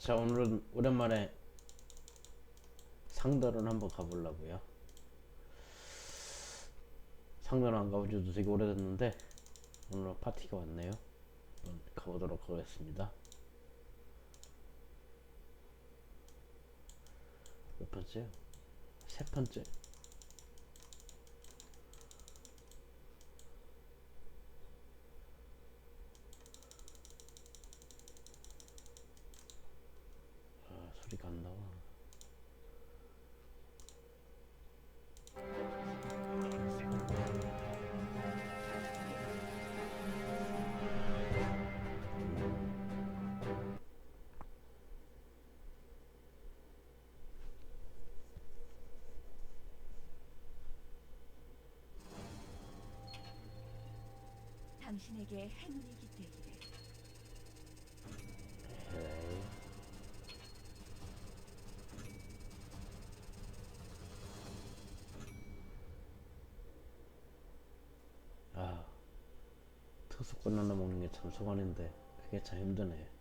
자 오늘은 오랜만에 상도를 한번 가보려고요. 상도는 안 가본 지도 되게 오래됐는데 오늘 파티가 왔네요. 한번 가보도록 하겠습니다. 몇 번째요? 세 번째. 당신에게 행운이 깃들기를 에이. 아, 특수권 하나 먹는 게 참 소원인데 그게 참 힘드네.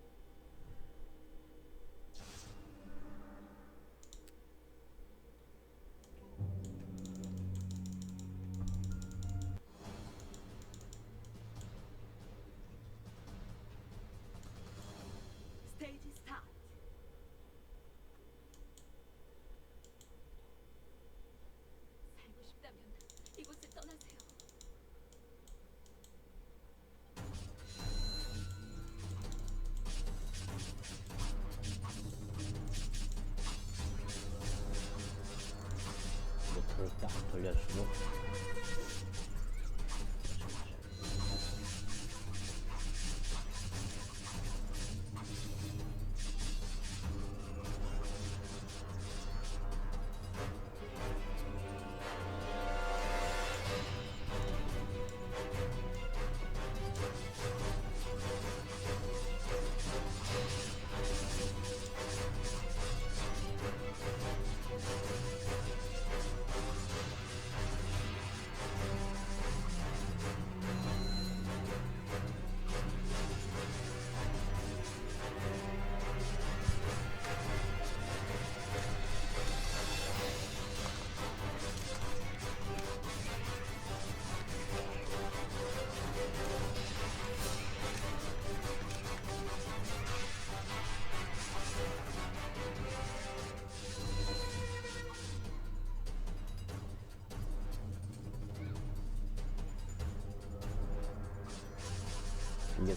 모터를 딱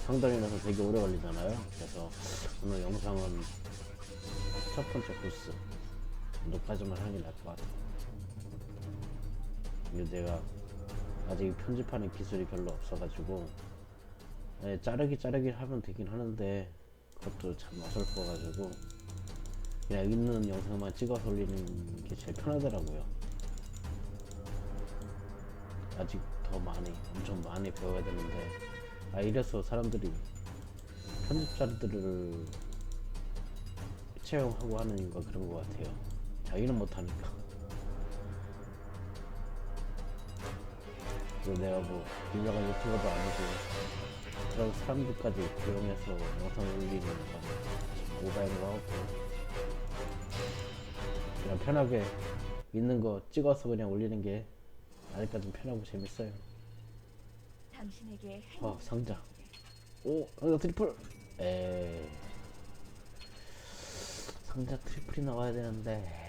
상단이라서 되게 오래 걸리잖아요. 그래서 오늘 영상은 첫 번째 코스 정도까지만 하는 게 나을 것 같아요. 이게 내가 아직 편집하는 기술이 별로 없어가지고 네, 자르기 자르기 하면 되긴 하는데 그것도 참 어설퍼가지고 그냥 있는 영상만 찍어서 올리는 게 제일 편하더라고요. 아직 더 많이 엄청 많이 배워야 되는데 아 이래서 사람들이 편집자들을 채용하고 하는 이유가 그런 것 같아요. 자기는 못하니까. 그리고 내가 뭐 유명한 유튜버도 아니고 그런 사람들까지 고용해서 영상 올리는 건것 같고 그냥 편하게 있는 거 찍어서 그냥 올리는 게 아직까지 좀 편하고 재밌어요. 당신에게 어 상자. 오, 어, 트리플. 에이. 상자 트리플이 나와야 되는데.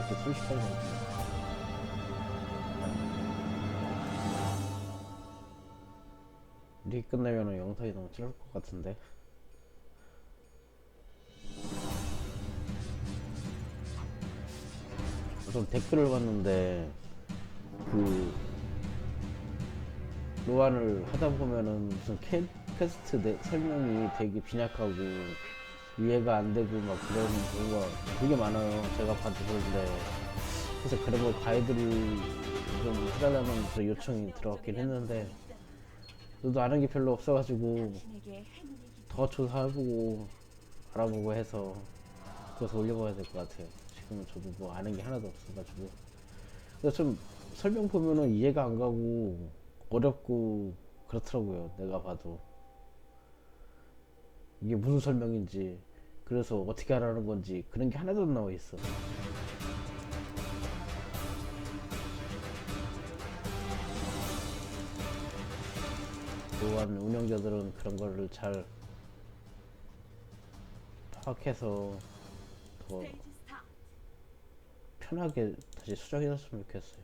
이렇게 순식간에 나오지? 이렇게 끝나면은 영상이 너무 짧을 것 같은데 좀 댓글을 봤는데 그 로안을 하다 보면은 무슨 캐, 퀘스트 내, 설명이 되게 빈약하고 이해가 안 되고 막 그런 경우가 되게 많아요. 제가 봐주는데 그래서 그런 거 가이드를 좀 해달라는 그 요청이 들어갔긴 했는데 저도 아는 게 별로 없어가지고 더 조사해보고 알아보고 해서 그것을 올려봐야 될 것 같아요. 지금은 저도 뭐 아는 게 하나도 없어가지고. 근데 좀 설명 보면은 이해가 안 가고 어렵고 그렇더라고요. 내가 봐도. 이게 무슨 설명인지, 그래서 어떻게 하라는 건지 그런 게 하나도 안 나와 있어. 또한 운영자들은 그런 거를 잘 파악해서 더. 편하게 다시 수정해줬으면 좋겠어요.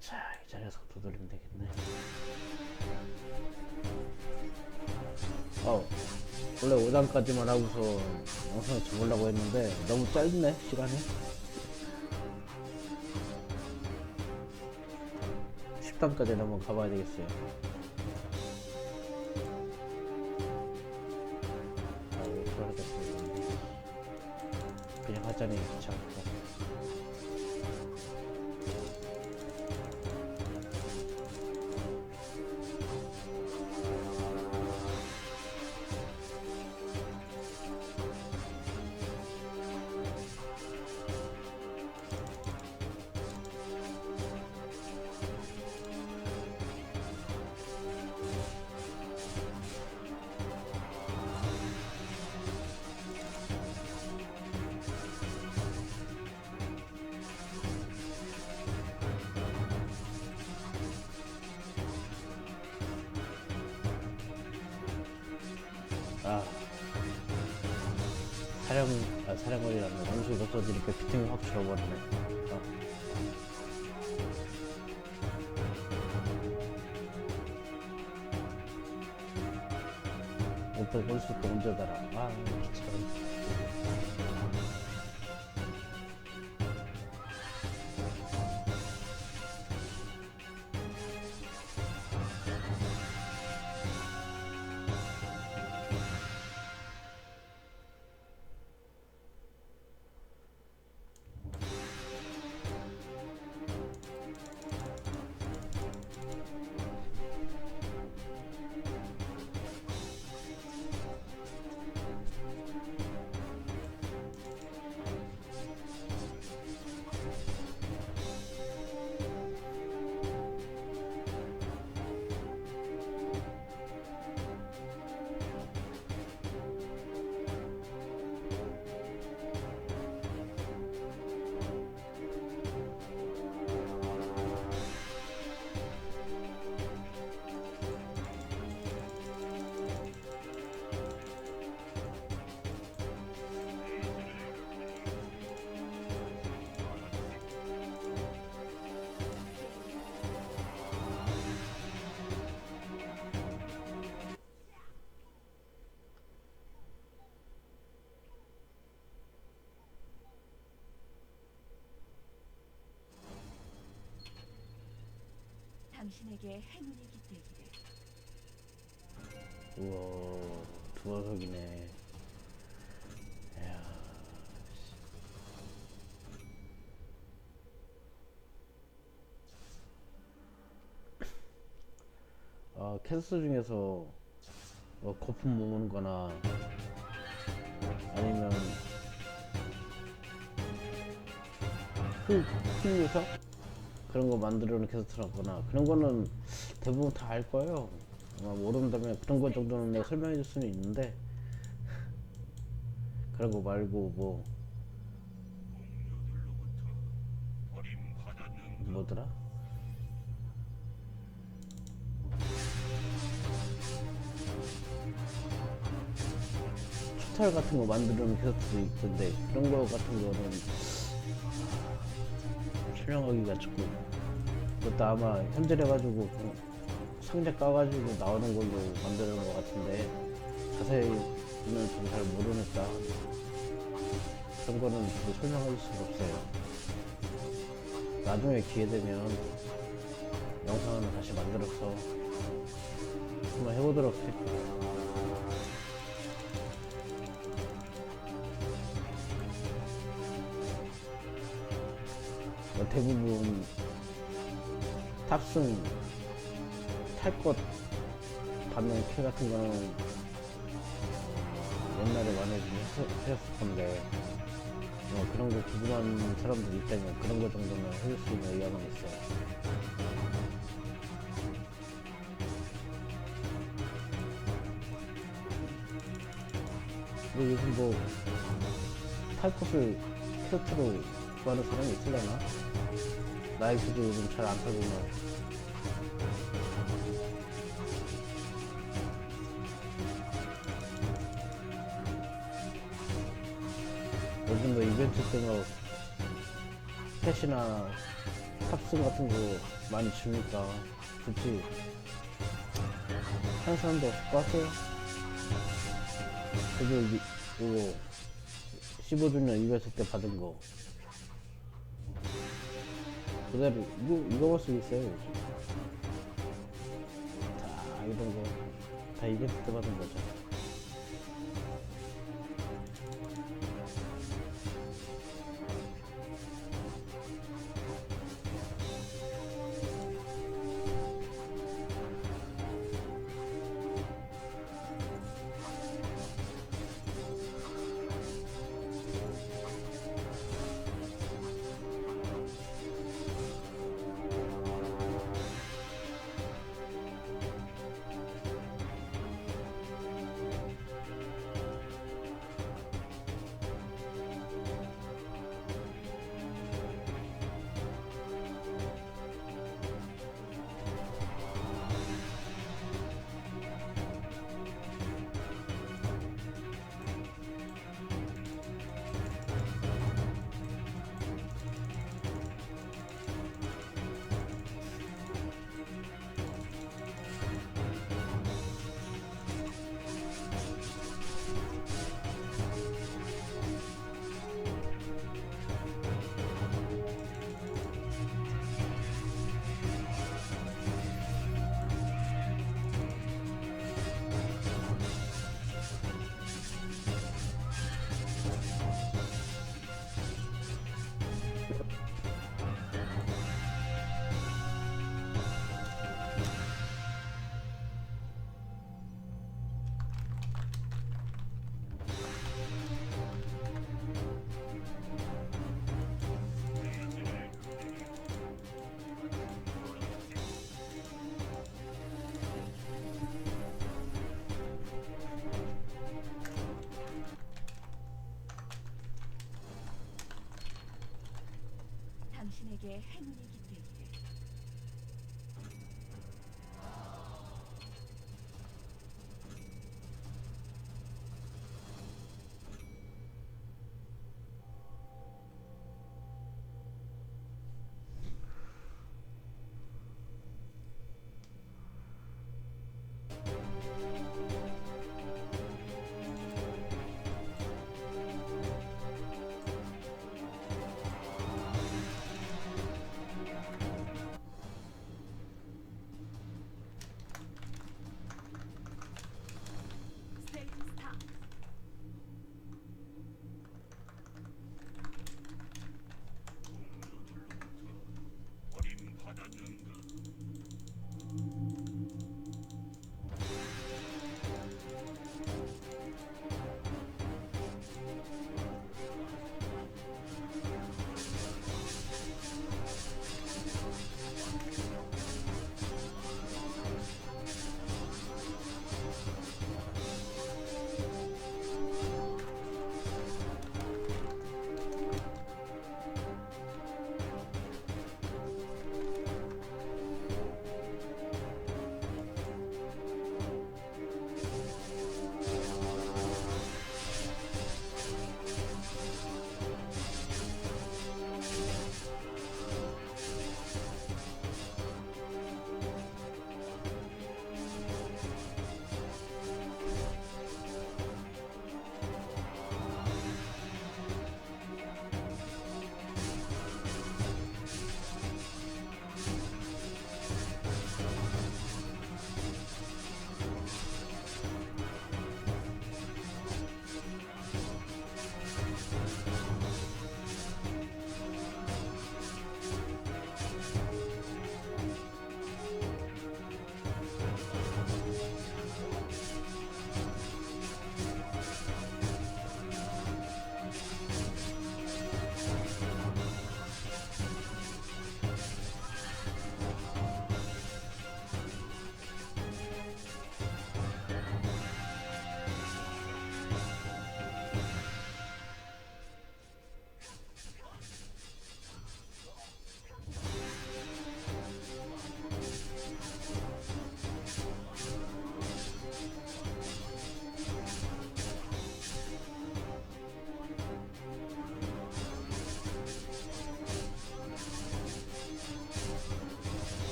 자, 이 자리에서 두드리면 되겠네. 어, 원래 5장까지만 하고서 영상을 접으려고 했는데 너무 짧네, 시간이. 10단까지 한번 가봐야 되겠어요. 아. 그냥 하자니 귀찮고. 사령 아 사령거리라는 원수 없어지니까 피팅을 확 줄어버리네. 아. 오빠 골수 또 언제 달아? 아 당신에게 행운이 깃들기를. 우와 두어석이네. 이야. 씨. 아 캐스트 중에서 뭐 거품 모으는 거나 아니면 흙, 흙 요석 그런 거 만들어놓은 캐스트라거나 그런 거는 대부분 다 알 거예요. 아마 모른다면 그런 거 정도는 내가 설명해 줄 수는 있는데 그런 거 말고 뭐 뭐더라? 포스터 같은 거 만드는 캐릭터도 있던데 그런 거 같은 거는 설명하기가 조금 그것도 아마 현질해가지고 좀 상자 까가지고 나오는 걸로 만드는 것 같은데 자세히는 좀 잘 모르니까 그런 거는 저도 설명할 수가 없어요. 나중에 기회 되면 영상을 다시 만들어서 한번 해보도록 할게요. 대부분 탑승 탈것 받는 캐 같은 어, 옛날에 많이 했을 건데 어, 그런 거 궁금한 사람들 있다면 그런 거 정도는 해줄 수 있는 의향은 있어요. 근데 요즘 뭐 탈 것을 캐릭터로 구하는 사람이 있으려나? 나이트도 요즘 잘 안 타보면 요즘 뭐 이벤트 때뭐 펫이나 탑승 같은 거 많이 주니까 굳이 한 사람도 없을 것 같아요. 이- 이거 15주년 이벤트 때 받은 거 그대로 이거 이거 볼 수 있어요. 다 이런 거 다 이벤트 때 받은 거죠.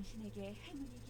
당신에게 행운이